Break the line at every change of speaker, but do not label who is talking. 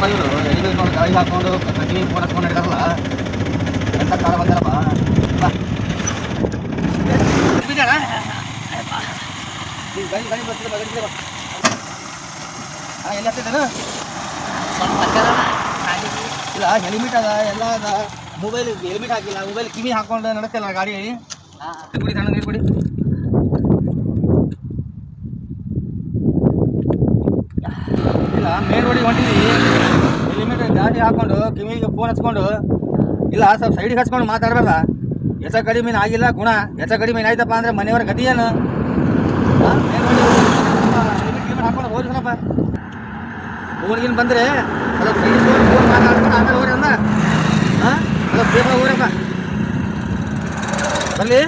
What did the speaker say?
ಬಂದಾರಪ್ಪ ಇವರು ಎಲ್ಲಿ ನೋಡಿ ಗಾಳಿ ಹಾಕೊಂಡು ಕಟ್ಟಿಗೆ ಫೋನ್ ಹಚ್ಕೊಂಡು ಹಿಡಿದಾರಲ್ಲ. ಎಂತ ಕಾಲ ಬಂದಾರಪ್ಪ ಗಾಡಿ ಗಾಡಿ ಬರ್ತಿದೆ ಹಾಂ ಎಲ್ಲಿ ಹತ್ತಿದ್ದೇನು?
ಸ್ವಲ್ಪ
ಇಲ್ಲ ಹೆಲ್ಮೆಟ್ ಅದ ಎಲ್ಲ ಅದ. ಮೊಬೈಲ್ ಹೆಲ್ಮೆಟ್ ಹಾಕಿಲ್ಲ. ಮೊಬೈಲ್ ಕಿವಿ ಹಾಕೊಂಡು ನಡೆಸ್ತಿಲ್ಲ ಗಾಡಿ ಕುಡಿ ತಣ್ಣ ನೀರು ಕುಡಿ. ಮೇನ್ ರೋಡಿಗೆ ಹೊಂಟಿದ್ದೀವಿ ಹೆಲ್ಮೆಟ್ ದಾಟಿ ಹಾಕೊಂಡು ಕಿವಿಗೆ ಫೋನ್ ಹಚ್ಕೊಂಡು ಇಲ್ಲ ಸ್ವಲ್ಪ ಸೈಡಿಗೆ ಹಚ್ಕೊಂಡು ಮಾತಾಡಬೇಡ. ಹೆಚ್ಚ ಕಡಿಮೆ ಆಗಿಲ್ಲ ಗುಣ. ಹೆಚ್ಚ ಕಡಿಮೆ ಆಯ್ತಪ್ಪ ಅಂದ್ರೆ ಮನೆಯವರ ಗತಿ ಏನು ಹಾಕೊಂಡು ಹೋಗಿ ಬಂದ್ರೆ ಫೋನ್ಗಿನ್ ಬಂದರೆ ಸ್ವಲ್ಪ ಫೋನ್ ಮಾತಾಡ್ಕೊಂಡು ಆಮೇಲೆ ಹೋಗ್ರಿ ಅಂದ. ಹಾಂ ಸ್ವಲ್ಪ ಬೇಗ ಹೋಗ್ರಪ್ಪ ಬರಲಿ.